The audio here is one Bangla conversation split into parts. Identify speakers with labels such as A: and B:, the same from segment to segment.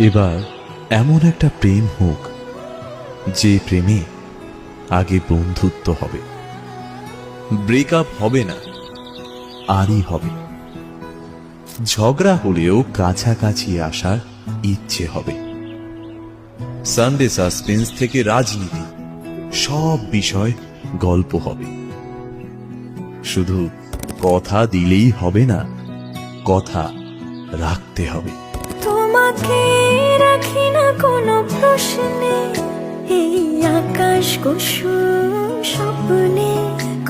A: এবার এমন একটা প্রেম হোক যে প্রেমে আগে বন্ধুত্ব হবে। ব্রেকআপ হবে না, আরই হবে। ঝগড়া হলেও কাছাকাছি আসার ইচ্ছে হবে। সানডে সাসপেন্স থেকে রাজনীতি, সব বিষয় গল্প হবে। শুধু কথা দিলেই হবে না, কথা রাখতে হবে।
B: তোমাকে রাখি না কোনো প্রশ্নে। এই আকাশ কুসুম স্বপ্নে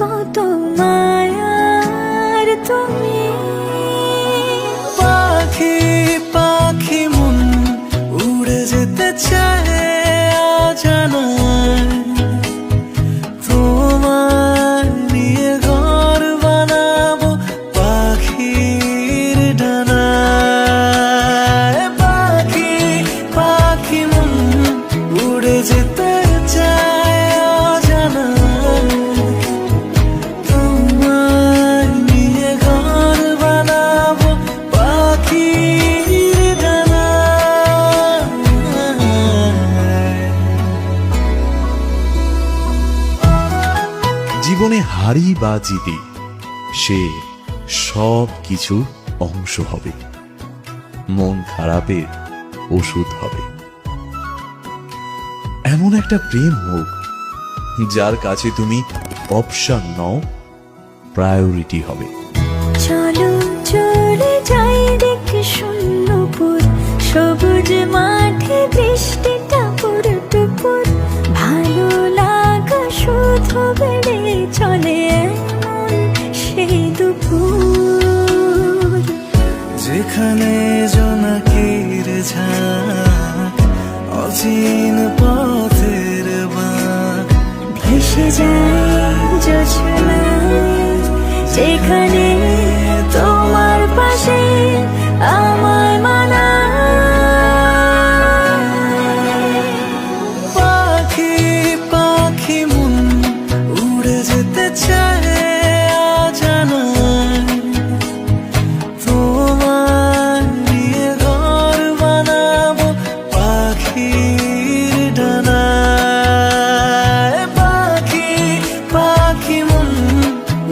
B: কত মায়ার তুমি
A: জীবনে হারি বা জিতি, সে সব কিছুর অংশ হবে। মন খারাপের ওষুধ হবে। এমন একটা প্রেম হোক, যার কাছে তুমি অপশন নও প্রায়োরিটি হবে।
B: চলে সেখানে জোনাকির ঝাঁক অচিন পথের বাঁক। ভেসে যায় সেখানে
C: তোমার পাশে আ পাখির ডানায় পাখি
B: পাখি মন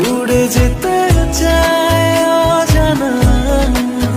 B: উড়ে যেতে।